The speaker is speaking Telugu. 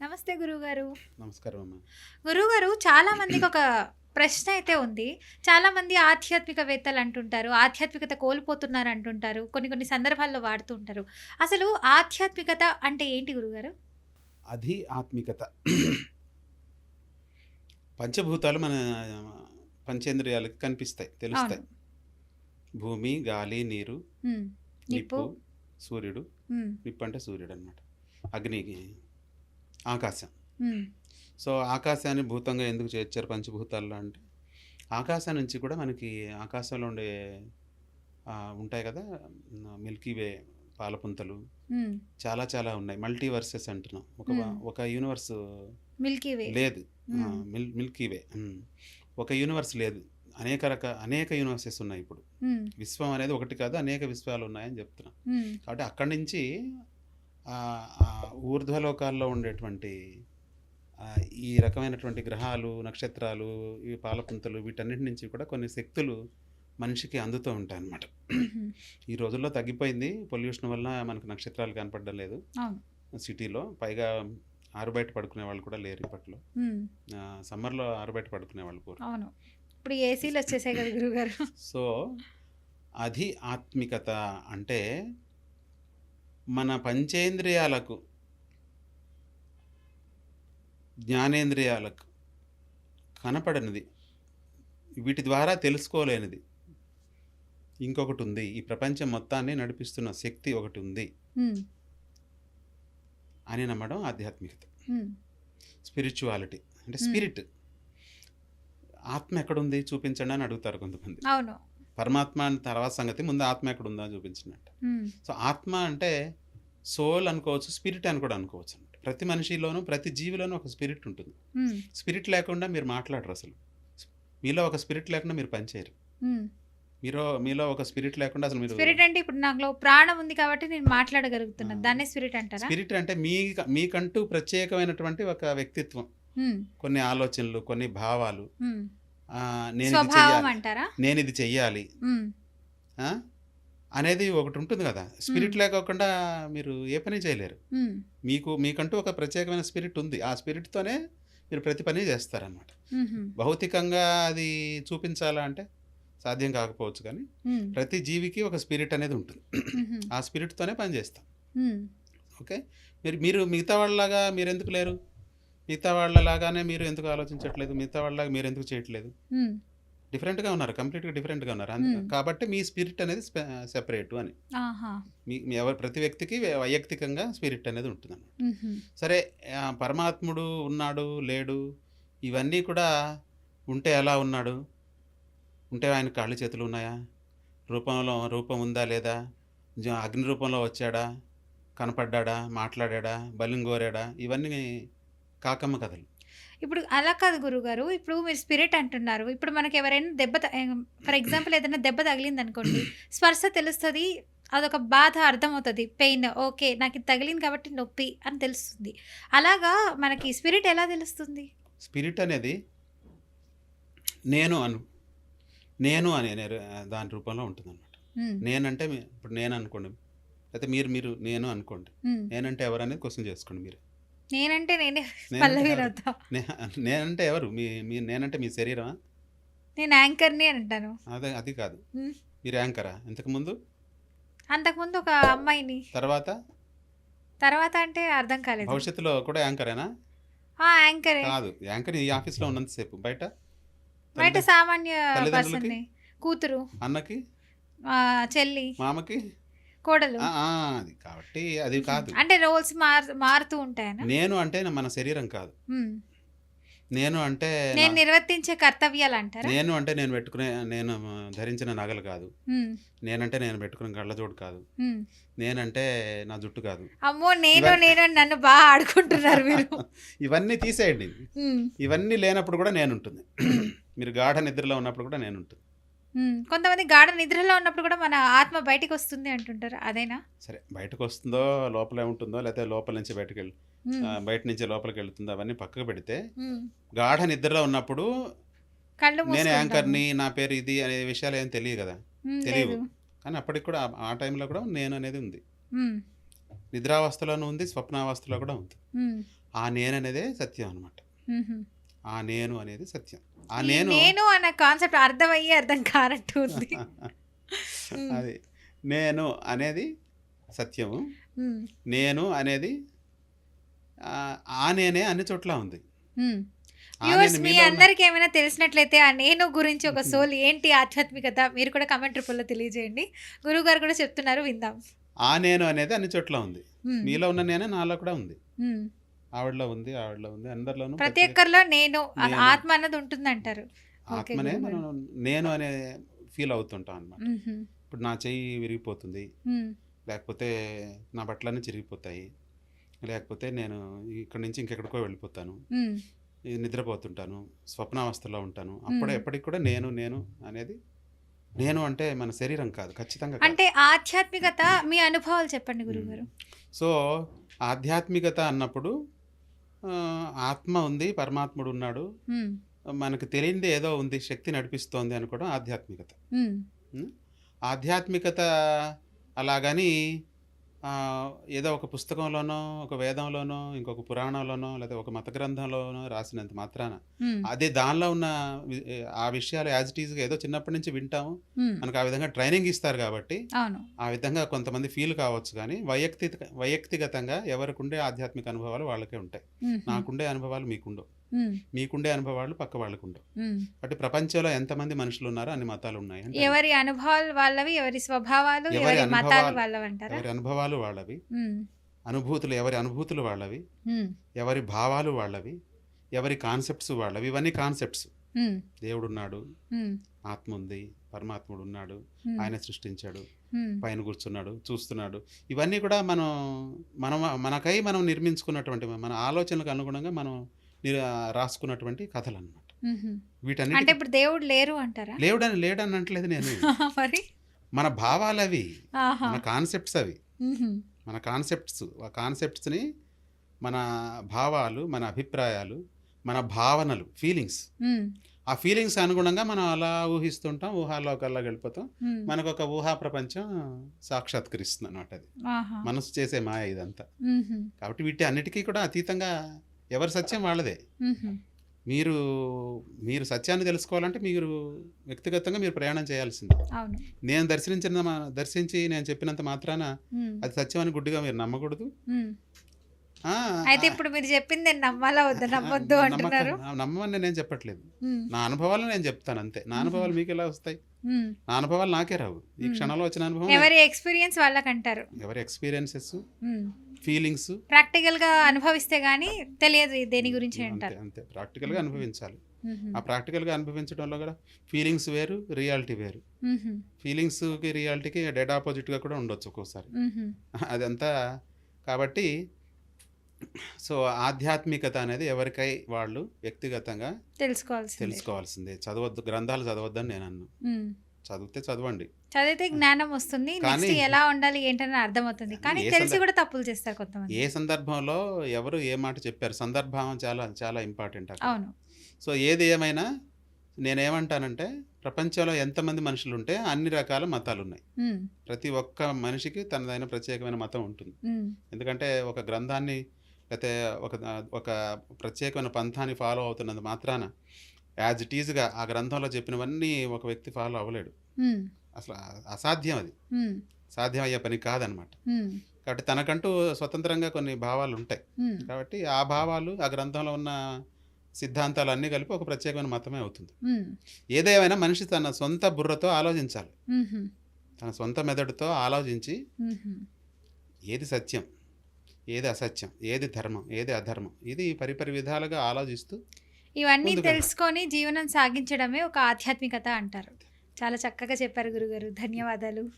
నమస్తే గురువుగారు. నమస్కారం అమ్మా. గురువుగారు చాలా మందికి ఒక ప్రశ్న అయితే ఉంది. చాలా మంది ఆధ్యాత్మికవేత్తలు అంటుంటారు ఆధ్యాత్మికత కోల్పోతున్నారు అంటుంటారు కొన్ని కొన్ని సందర్భాల్లో వాడుతూ ఉంటారు. అసలు ఆధ్యాత్మికత అంటే ఏంటి గురుగారు అది ఆత్మికత. పంచభూతాలు మన పంచేంద్రియాలకు కనిపిస్తాయి తెలుస్తాయి. భూమి గాలి నీరు నిప్పు. సూర్యుడు నిప్పు అంటే సూర్యుడు అనమాట అగ్ని ఆకాశం. సో ఆకాశాన్ని భూతంగా ఎందుకు చేర్చారు పంచభూతాల్లో అంటే ఆకాశం నుంచి కూడా మనకి ఆకాశంలో ఉండే ఉంటాయి కదా మిల్కీ వే పాలపుంతలు. చాలా చాలా ఉన్నాయి. మల్టీవర్సెస్ అంటున్నాం. ఒక. ఒక యూనివర్స్ మిల్కీ వే. లేదు. ఆ. మిల్ మిల్కీ వే. ఉమ్. ఒక యూనివర్స్ లేదు. అనేక రక అనేక యూనివర్సెస్ ఉన్నాయి ఇప్పుడు. విశ్వం అనేది ఒకటి కాదు అనేక విశ్వాలు ఉన్నాయని చెప్తున్నాం. కాబట్టి అక్కడి నుంచి ఊర్ధ్వలోకాల్లో ఉండేటువంటి ఈ రకమైనటువంటి గ్రహాలు నక్షత్రాలు ఈ పాలపుంతలు వీటన్నిటి నుంచి కూడా కొన్ని శక్తులు మనిషికి అందుతూ ఉంటాయి అన్నమాట ఈ రోజుల్లో తగ్గిపోయింది. పొల్యూషన్ వల్ల మనకు నక్షత్రాలు కనపడడం లేదు. సిటీలో పైగా ఆరుబయట పడుకునే వాళ్ళు కూడా లేరు ఇప్పట్లో. సమ్మర్లో ఆరుబయట పడుకునే వాళ్ళు అవును. ఇప్పుడు ఏసీలు వచ్చేసాయి కదా గురుగారు సో అది ఆత్మికత అంటే మన పంచేంద్రియాలకు జ్ఞానేంద్రియాలకు కనపడనిది. వీటి ద్వారా తెలుసుకోలేనిది. ఇంకొకటి ఉంది. ఈ ప్రపంచం మొత్తాన్ని నడిపిస్తున్న శక్తి ఒకటి ఉంది అని నమ్మడం ఆధ్యాత్మికత. స్పిరిచువాలిటీ అంటే. స్పిరిట్. ఆత్మ ఎక్కడుంది చూపించండి అని అడుగుతారు కొంతమంది. అవును. పరమాత్మ అని తర్వాత సంగతి ముందు ఆత్మ ఎక్కడ ఉందా చూపించినట్టు. సో ఆత్మ అంటే సోల్ అనుకోవచ్చు స్పిరిట్ అని కూడా అనుకోవచ్చు అనమాట ప్రతి మనిషిలోనూ ప్రతి జీవిలోనూ ఒక స్పిరిట్ ఉంటుంది. స్పిరిట్ లేకుండా మీరు మాట్లాడరు అసలు. మీలో ఒక స్పిరిట్ లేకుండా మీరు పనిచేయరు. ఉమ్. మీలో మీలో ఒక స్పిరిట్ లేకుండా అసలు మీరు స్పిరిట్ అంటే ఇప్పుడు నాలో ప్రాణం ఉంది కాబట్టి నేను మాట్లాడగలుగుతున్నాను. దాన్నే స్పిరిట్ అంటారా? స్పిరిట్ అంటే మీ మీకంటూ ప్రత్యేకమైనటువంటి ఒక వ్యక్తిత్వం. కొన్ని ఆలోచనలు కొన్ని భావాలు. నేను నేను ఇది చెయ్యాలి? అనేది ఒకటి ఉంటుంది కదా. స్పిరిట్ లేకోకుండా మీరు ఏ పని చేయలేరు. మీకు మీకంటూ ఒక ప్రత్యేకమైన స్పిరిట్ ఉంది. ఆ స్పిరిట్తోనే మీరు ప్రతి పని చేస్తారనమాట భౌతికంగా అది చూపించాలా అంటే సాధ్యం కాకపోవచ్చు కానీ ప్రతి జీవికి ఒక స్పిరిట్ అనేది ఉంటుంది. ఆ స్పిరిట్తోనే పని చేస్తాం. ఓకే? మీరు మీరు మిగతా వాళ్ళలాగా మీరు ఎందుకు లేరు? మిగతా వాళ్ళలాగానే మీరు ఎందుకు ఆలోచించట్లేదు? మిగతా వాళ్ళలాగా మీరు ఎందుకు చేయట్లేదు? డిఫరెంట్గా ఉన్నారు కంప్లీట్గా డిఫరెంట్గా ఉన్నారు. కాబట్టి మీ స్పిరిట్ అనేది సెపరేట్ అని. మీ ఎవరి ప్రతి వ్యక్తికి వైయక్తికంగా స్పిరిట్ అనేది ఉంటుంది సరే పరమాత్ముడు ఉన్నాడు లేడు ఇవన్నీ కూడా ఉంటే ఎలా ఉన్నాడు? ఉంటే ఆయన కాళ్ళు చేతులు ఉన్నాయా? రూపంలో రూపం ఉందా లేదా? అగ్ని రూపంలో వచ్చాడా? కనపడ్డాడా? మాట్లాడా బలింగోరాడా? ఇవన్నీ కాకమ్మ కథలు. ఇప్పుడు అలా కాదు గురుగారు ఇప్పుడు మీరు స్పిరిట్ అంటున్నారు. ఇప్పుడు మనకి ఎవరైనా దెబ్బ ఫర్ ఎగ్జాంపుల్ ఏదైనా దెబ్బ తగిలింది అనుకోండి స్పర్శ తెలుస్తుంది అదొక బాధ అర్థమవుతుంది పెయిన్ ఓకే నాకు ఇది తగిలింది కాబట్టి నొప్పి అని తెలుస్తుంది. అలాగా మనకి స్పిరిట్ ఎలా తెలుస్తుంది? స్పిరిట్ అనేది నేను అను నేను అనే దాని రూపంలో ఉంటుంది అనమాట నేనంటే ఇప్పుడు నేను అనుకోండి అయితే మీరు మీరు నేను అనుకోండి. నేనంటే ఎవరు అనేది క్వశ్చన్ చేసుకోండి మీరు. నేనంటే నేనే పల్లవి? రథ. నేనంటే ఎవరు? మీ మీ నేనంటే మీ శరీరమా? నేను యాంకర్ని అని అంటాను. అదే అది కాదు. మీరు యాంకరా? ఇంతకుముందు? అంతకుముందు ఒక అమ్మాయిని. తర్వాత? తర్వాత అంటే అర్థం కాలేదు. భవిష్యత్తులో కూడా యాంకరేనా? ఆ యాంకరే. కాదు. యాంకర్ ఈ ఆఫీస్లో ఉన్నంతసేపు బయట? బయట సామాన్య కూతురు. అన్నకి? చెల్లి. మామకి? కోడలు. అది కాబట్టి అది కాదు. అంటే రోల్స్ మార్ మారుతూ ఉంటాయనా? నేను అంటే మన శరీరం కాదు. నేను అంటే నేను నిర్వర్తించే కర్తవ్యాలు అంటారా? నేను అంటే నేను పెట్టుకునే నేను ధరించిన నగలు కాదు. నేనంటే నేను పెట్టుకునే కళ్ళజోడు కాదు. ఉమ్. నేనంటే నా జుట్టు కాదు. అమ్మో నేను నేను నన్ను బాగా ఆడుకుంటున్నారు మీరు. ఇవన్నీ తీసేయండి. ఇవన్నీ లేనప్పుడు కూడా నేను ఉంటుంది మీరు గాఢ నిద్రలో ఉన్నప్పుడు కూడా నేను ఉంటుంది కొంతమంది గాఢ నిద్రలో ఉన్నప్పుడు కూడా మన ఆత్మ బయటికి వస్తుంది అంటుంటారు అదేనా సరే బయటకు వస్తుందో లోపలే ఉంటుందో లేకపోతే లోపల నుంచి బయటకు వెళ్ళి ఆ, బయట నుంచి లోపలికి వెళ్తుందో అవన్నీ పక్కకు పెడితే. గాఢ నిద్రలో ఉన్నప్పుడు కళ్ళు నేను మూసుకుంటాము. యాంకర్ని నా పేరు ఇది అనే విషయాలు ఏం తెలియదు కదా ఉమ్, తెలియవు. లేదు కానీ అప్పటికి కూడా ఆ- ఆ టైంలో కూడా నేను అనేది ఉంది నిద్రావస్థలోనూ ఉంది స్వప్నావస్థలో కూడా ఉంది హ్మ్. ఆ నేను అనేదే సత్యం అనమాట. ఆ నేను అనేది సత్యం. ఆ నేను నేను అన్న కాన్సెప్ట్ అర్థమయ్యి అర్థం కానట్టు. అది. నేను అనేది సత్యము. నేను అనేది ఆ, నేనే అన్ని చోట్ల ఉంది. మీ అందరికి ఏమైనా తెలిసినట్లయితే ఆ నేను గురించి ఒక సోల్ ఏంటి ఆధ్యాత్మికత మీరు కూడా కమెంట్ రూపంలో తెలియజేయండి. గురువు గారు కూడా చెప్తున్నారు విందాం. ఆ నేను అనేది అన్ని చోట్ల ఉంది. మీలో ఉన్న నేనే నాలో కూడా ఉంది. ఆవిడలో ఉంది ఆవిడలో ఉంది అందరిలోనూ ప్రతి ఒక్కరిలో నేను. ఆత్మ అన్నది ఉంటుంది అంటారు ఆత్మనే. మనం నేను అనే ఫీల్ అవుతుంటాం అనమాట. ఇప్పుడు నా చెయ్యి విరిగిపోతుంది. లేకపోతే నా బట్టలన్నీ చిరిగిపోతాయి లేకపోతే నేను ఇక్కడి నుంచి ఇంకెక్కడికో వెళ్ళిపోతాను నిద్రపోతుంటాను స్వప్నావస్థలో ఉంటాను అప్పుడే. ఎప్పటికి కూడా నేను నేను అనేది నేను అంటే మన శరీరం కాదు ఖచ్చితంగా. అంటే ఆధ్యాత్మికత మీ అనుభవాలు చెప్పండి గురువు గారు సో ఆధ్యాత్మికత అన్నప్పుడు ఆత్మ ఉంది పరమాత్ముడు ఉన్నాడు. మనకు తెలియంది ఏదో ఉంది శక్తి నడిపిస్తోంది అనుకోవడం ఆధ్యాత్మికత. ఆధ్యాత్మికత అలాగని ఏదో ఒక పుస్తకంలోనో ఒక వేదంలోనో ఇంకొక పురాణంలోనో లేదా ఒక మత గ్రంథంలోనో రాసినంత మాత్రాన. అదే దానిలో ఉన్న ఆ విషయాలు యాజ్ ఇట్ ఈస్గా ఏదో చిన్నప్పటి నుంచి వింటాము. మనకు ఆ విధంగా ట్రైనింగ్ ఇస్తారు కాబట్టి ఆ విధంగా కొంతమంది ఫీల్ కావచ్చు కానీ వైయక్తిక వైయక్తిగతంగా ఎవరికి ఉండే ఆధ్యాత్మిక అనుభవాలు వాళ్ళకే ఉంటాయి. నాకుండే అనుభవాలు మీకుండవు. మీకుండే అనుభవాలు పక్క వాళ్ళకు ఉండవు. కాబట్టి ప్రపంచంలో ఎంతమంది మనుషులు ఉన్నారో అన్ని మతాలు ఉన్నాయి అంటే ఎవరి అనుభవాలు వాళ్ళవి ఎవరి స్వభావాలు ఎవరి మతాలు అనుభవాలు వాళ్ళవి అంటారా ఎవరి అనుభవాలు వాళ్ళవి. హ్మ్. అనుభూతులు ఎవరి అనుభూతులు వాళ్ళవి. ఎవరి భావాలు వాళ్ళవి. ఎవరి కాన్సెప్ట్స్ వాళ్ళవి. ఇవన్నీ కాన్సెప్ట్స్. దేవుడు ఉన్నాడు. ఆత్మ ఉంది పరమాత్ముడు ఉన్నాడు. ఆయన సృష్టించాడు. పైన కూర్చున్నాడు. చూస్తున్నాడు. ఇవన్నీ కూడా మనం మనం మనకై మనం నిర్మించుకున్నటువంటి మన ఆలోచనలకు అనుగుణంగా మనం రాసుకున్నటువంటి కథలు అనమాట మ్హూ. అంటే ఇప్పుడు దేవుడు లేరు అంటారా? లేవుడని లేడని అనట్లేదు నేను మరి? మన భావాలు అవి మన కాన్సెప్ట్స్ అవి. మన కాన్సెప్ట్స్ ఆ కాన్సెప్ట్స్ని మన భావాలు మన అభిప్రాయాలు మన భావనలు ఫీలింగ్స్. ఆ ఫీలింగ్స్ అనుగుణంగా మనం అలా ఊహిస్తుంటాం ఊహాలోకల్లోకి వెళ్ళిపోతాం. మనకు ఒక ఊహా ప్రపంచం సాక్షాత్కరిస్తుంది అనమాట అది మనసు చేసే మాయ ఇదంతా. కాబట్టి వీటి అన్నిటికీ కూడా అతీతంగా ఎవరి సత్యం వాళ్ళదే. మీరు మీరు సత్యాన్ని తెలుసుకోవాలంటే మీరు వ్యక్తిగతంగా మీరు ప్రయాణం చేయాల్సిందే. నేను దర్శించిన దర్శించి నేను చెప్పినంత మాత్రాన. అది సత్యం అని గుడ్డిగా మీరు నమ్మకూడదు. అయితే ఇప్పుడు మీరు చెప్పింది నేను నమ్మాలా వద్దా? నమ్మొద్దు నమ్మక- అంటున్నారు. నమ్మమని నేను చెప్పట్లేదు. నా అనుభవాలు నేను చెప్తాను అంతే. నా అనుభవాలు మీకు ఎలా వస్తాయి? నా అనుభవాలు నాకే రావు ఈ. క్షణంలో వచ్చిన అనుభవం ఎవరి ఎక్స్పీరియన్స్ వాళ్ళకంటారు ఎవరి ఎక్స్పీరియన్సెస్. ఫీలింగ్స్ ప్రాక్టికల్గా అనుభవిస్తే గానీ తెలియదు దేని గురించి అంతే అంటారు అంతే ప్రాక్టికల్గా అనుభవించాలి మ్హూ. ఆ ప్రాక్టికల్గా అనుభవించడంలో కూడా ఫీలింగ్స్ వేరు రియాలిటీ వేరు మ్హూ. ఫీలింగ్స్కి రియాలిటీకి డెడ్ ఆపోజిట్గా కూడా ఉండొచ్చు ఒక్కోసారి. అదంతా కాబట్టి సో ఆధ్యాత్మికత అనేది ఎవరికై వాళ్ళు వ్యక్తిగతంగా తెలుసుకోవాల్సింది. తెలుసుకోవాల్సిందే. చదవద్దు గ్రంథాలు చదవద్దని నేను అన్ను. చదివితే చదవండి. చదివితే జ్ఞానం వస్తుంది నెక్స్ట్ ఎలా ఉండాలి ఏంటని అర్థమవుతుంది. కానీ ఏ తెలిసి కూడా తప్పులు చేస్తారు కొంతమంది. ఏ సందర్భంలో ఎవరు ఏ మాట చెప్పారు సందర్భం చాలా చాలా ఇంపార్టెంట్ అవును. సో ఏది ఏమైనా నేనేమంటానంటే ప్రపంచంలో ఎంతమంది మనుషులు ఉంటే అన్ని రకాల మతాలు ఉన్నాయి. ప్రతి ఒక్క మనిషికి తనదైన ప్రత్యేకమైన మతం ఉంటుంది. ఎందుకంటే ఒక గ్రంథాన్ని లేకపోతే ఒక ఒక ప్రత్యేకమైన పంథాన్ని ఫాలో అవుతున్నంత మాత్రాన యాజ్ ఇట్ ఈజ్గా ఆ గ్రంథంలో చెప్పినవన్నీ ఒక వ్యక్తి ఫాలో అవ్వలేడు. అసలు అసాధ్యం అది. సాధ్యం అయ్యే పని కాదనమాట. కాబట్టి తనకంటూ స్వతంత్రంగా కొన్ని భావాలు ఉంటాయి. కాబట్టి ఆ భావాలు ఆ గ్రంథంలో ఉన్న సిద్ధాంతాలు అన్నీ కలిపి ఒక ప్రత్యేకమైన మతమే అవుతుంది. ఏదేమైనా మనిషి తన సొంత బుర్రతో ఆలోచించాలి. తన సొంత మెదడుతో ఆలోచించి. ఏది సత్యం ఏది అసత్యం ఏది ధర్మం ఏది అధర్మం? ఇది పరిపరి విధాలుగా ఆలోచిస్తూ ఇవన్నీ. తెలుసుకొని జీవనం సాగించడమే ఒక ఆధ్యాత్మికత అంటారు. చాలా చక్కగా చెప్పారు గురుగారు. ధన్యవాదాలు.